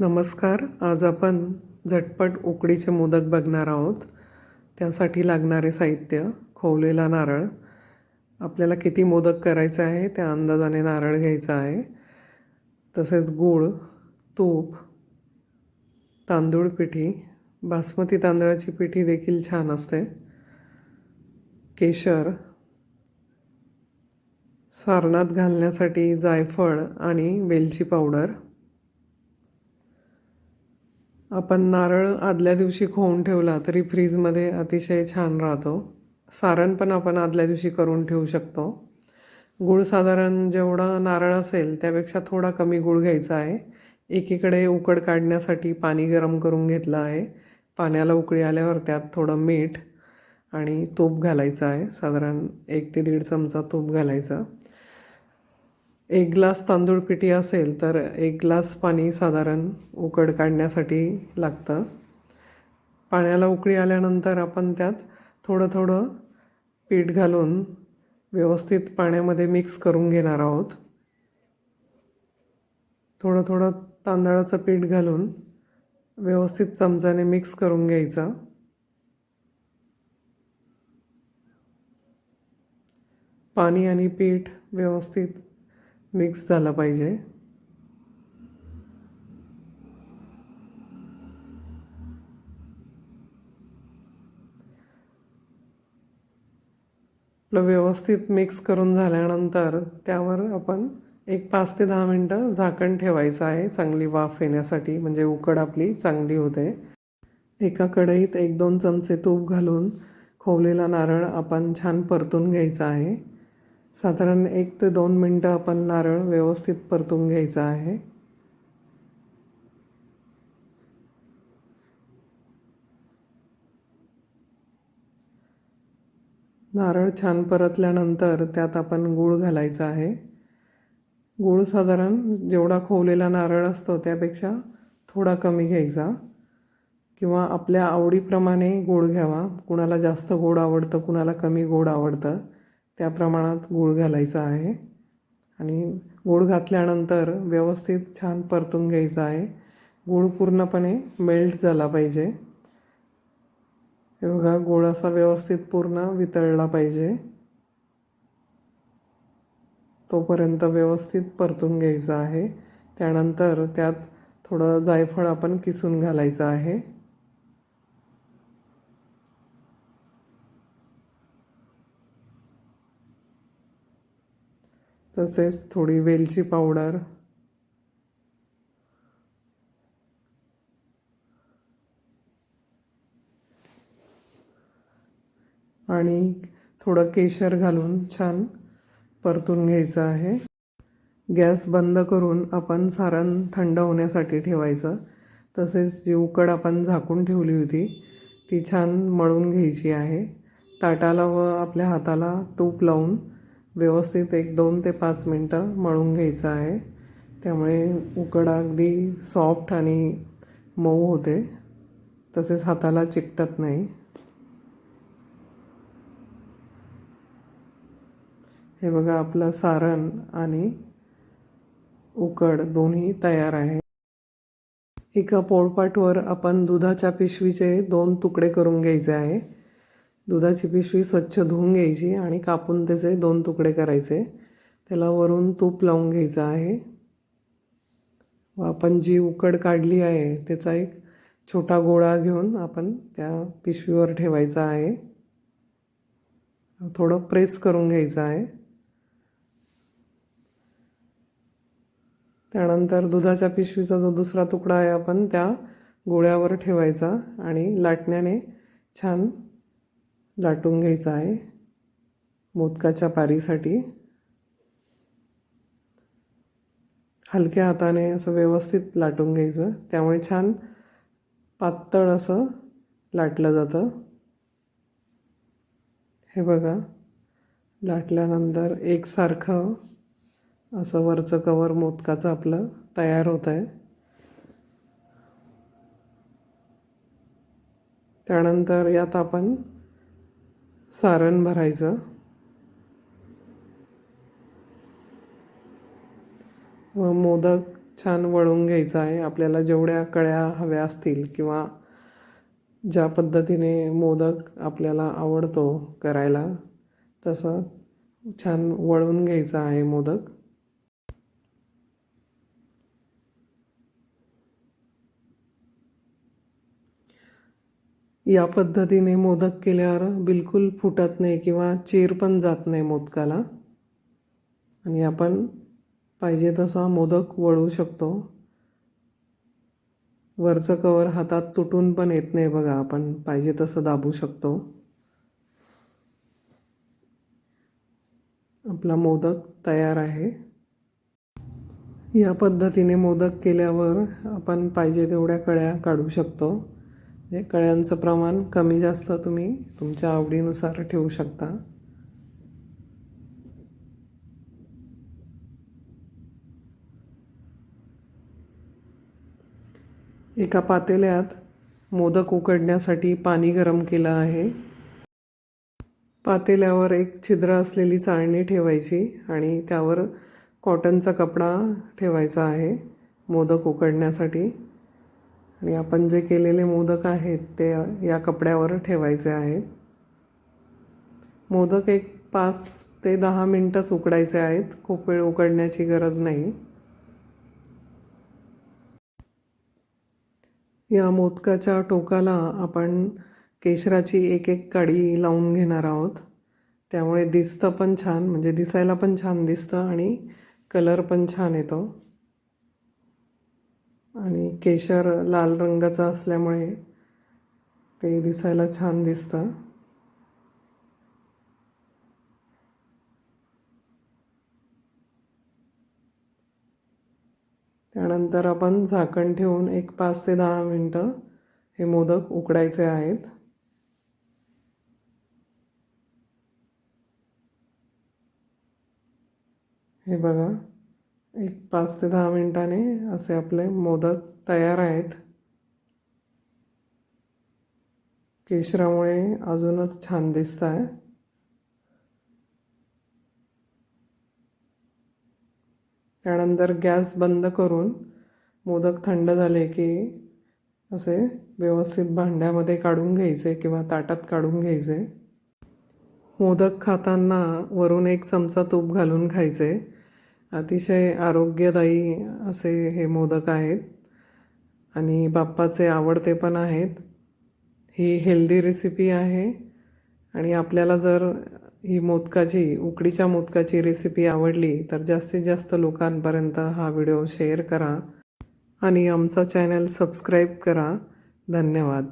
नमस्कार आज आपण झटपट उकडीचे मोदक बघणार आहोत. त्यासाठी लागणारे साहित्य खोवलेला नारळ. आपल्याला किती मोदक करायचे आहे त्या अंदाजाने नारळ घ्यायचा आहे. तसेच गूळ तूप तांदूळ पिठी बासमती तांदळाची पिठी देखील छान असते. केशर सारणात घालण्यासाठी जायफळ आणि वेलची पावडर. आपण नारळ आदल्या दिवशी खोवून ठेवला तरी फ्रीजमध्ये अतिशय छान राहतो. सारण पण आपण आदल्या दिवशी करून ठेवू शकतो. गूळ साधारण जेवढा नारळ असेल त्यापेक्षा थोडा कमी गूळ घ्यायचा आहे. एकीकडे उकड काढण्यासाठी पाणी गरम करून घेतलं आहे. पाण्याला उकळी आल्यावर त्यात थोडं मीठ आणि तूप घालायचं आहे. साधारण एक ते दीड चमचा तूप घालायचं. एक ग्लास तांदूळ पिठी असेल तर एक ग्लास पाणी साधारण उकड काढण्यासाठी लागतं. पाण्याला उकळी आल्यानंतर आपण त्यात थोडं थोडं पीठ घालून व्यवस्थित पाण्यामध्ये मिक्स करून घेणार आहोत. थोडं थोडं तांदळाचं पीठ घालून व्यवस्थित चमचाने मिक्स करून घ्यायचं. पाणी आणि पीठ व्यवस्थित मिक्स झाला पाहिजे. आपलं व्यवस्थित मिक्स करून झाल्यानंतर त्यावर आपण एक पाच ते दहा मिनटं झाकण ठेवायचं आहे. चांगली वाफ येण्यासाठी म्हणजे उकड आपली चांगली होते. एका कढईत एक दोन चमचे तूप घालून खोवलेला नारळ आपण छान परतून घ्यायचा आहे. साधारण एक ते दोन मिनटं आपण नारळ व्यवस्थित परतून घ्यायचा आहे. नारळ छान परतल्यानंतर त्यात आपण गूळ घालायचा आहे. गूळ साधारण जेवढा खोवलेला नारळ असतो त्यापेक्षा थोडा कमी घ्यायचा. किंवा आपल्या आवडीप्रमाणे गोड घ्यावा. कुणाला जास्त गोड आवडतं कुणाला कमी गोड आवडतं. त्या प्रमाणात गूळ घालायचा आहे. आणि गूळ घातल्यानंतर व्यवस्थित छान परतून घ्यायचा आहे. गूळ पूर्णपणे मेल्ट झाला पाहिजे. हे बघा गूळ असा व्यवस्थित पूर्ण वितळला पाहिजे. तोपर्यंत व्यवस्थित परतून घ्यायचा आहे. त्यानंतर त्यात थोडं जायफळ आपण किसून घालायचं आहे. तसेच थोडी वेलची पावडर. आणि थोडं केशर घालून छान परतून घ्यायचं आहे. गॅस बंद करून आपण सारण थंड होण्यासाठी ठेवायचं. तसेच जी उकड आपण झाकून ठेवली होती ती छान मळून घ्यायची आहे. ताटाला व आपल्या हाताला तूप लावून व्यवस्थित एक दोन ते पाच मिनटं मळून घ्यायचं आहे. त्यामुळे उकड अगदी सॉफ्ट आणि मऊ होते. तसेच हाताला चिकटत नाही. हे बघा आपलं सारण आणि उकड दोन्ही तयार आहे. एका पोळपाटवर आपण दुधाच्या पिशवीचे दोन तुकडे करून घ्यायचे आहे. दुधाची पिशवी स्वच्छ धुवून घ्यायची आणि कापून त्याचे दोन तुकडे करायचे. त्याला वरून तूप लावून घ्यायचं आहे. व आपण जी उकड काढली आहे त्याचा एक छोटा गोळा घेऊन आपण त्या पिशवीवर ठेवायचा आहे. थोडं प्रेस करून घ्यायचं आहे. त्यानंतर दुधाच्या पिशवीचा जो दुसरा तुकडा आहे आपण त्या गोळ्यावर ठेवायचा आणि लाटण्याने छान लाटून घ्यायचा आहे. मोदकाच्या पारीसाठी. हलक्या हाताने असं व्यवस्थित लाटून घ्यायचं. त्यामुळे छान पातळ असं लाटलं जातं. हे बघा. लाटल्यानंतर एकसारखं असं वरचं कवर मोदकाचं आपलं तयार होत आहे. त्यानंतर यात आपण सारण भरायचं. व मोदक छान वळून घ्यायचा आहे. आपल्याला जेवढ्या कळ्या हव्या असतील किंवा ज्या पद्धतीने मोदक आपल्याला आवडतो करायला तसं छान वळून घ्यायचा आहे मोदक. या पद्धतीने मोदक केल्यावर बिलकुल फुटत नाही किंवा चीर पण जात नाही मोदकाला. आणि आपण पाहिजे तसा मोदक वळू शकतो. वरचं कवर हातात तुटून पण येत नाही बघा आपण पाहिजे तसं दाबू शकतो. आपला मोदक तयार आहे. या पद्धतीने मोदक केल्यावर आपण पाहिजे तेवढ्या कळ्या काढू शकतो. म्हणजे कळ्यांचं प्रमाण कमी जास्त तुम्ही तुमच्या आवडीनुसार ठेवू शकता. एका पातेल्यात मोदक उकडण्यासाठी पाणी गरम केलं आहे. पातेल्यावर एक छिद्र असलेली चाळणी ठेवायची आणि त्यावर कॉटनचा कपडा ठेवायचा आहे मोदक उकडण्यासाठी. आणि आपण जे केलेले मोदक आहेत ते या कपड्यावर ठेवायचे आहेत. मोदक एक पाच ते दहा मिनटंच उकडायचे आहेत. खूप वेळ उकडण्याची गरज नाही. या मोदकाच्या टोकाला आपण केशराची एक एक काडी लावून घेणार आहोत. त्यामुळे दिसतं पण छान म्हणजे दिसायला पण छान दिसतं आणि कलर पण छान येतो. आणि केशर लाल रंगाचं असल्यामुळे ते दिसायला छान दिसतं. त्यानंतर आपण झाकण ठेवून एक पाच ते दहा मिनटं हे मोदक उकडायचे आहेत. हे बघा. एक पाच ते दहा मिनिटाने असे आपले मोदक तयार आहेत. केशरामुळे अजूनच छान दिसत आहे त्यानंतर गॅस बंद करून मोदक थंड झाले की असे व्यवस्थित भांड्यामध्ये काढून घ्यायचे किंवा ताटात काढून घ्यायचे. मोदक खाताना वरून एक चमचा तूप घालून खायचे. अतिशय आरोग्यदायी असे हे मोदक आहेत. आणि बाप्पाचे आवडते पण आहेत. ही हेल्दी रेसिपी आहे. आणि आपल्याला जर ही मोदकाची उकडीच्या मोदकाची रेसिपी आवडली तर जास्तीत जास्त लोकांपर्यंत हा व्हिडिओ शेअर करा. आणि आमचा चॅनल सबस्क्राईब करा. धन्यवाद.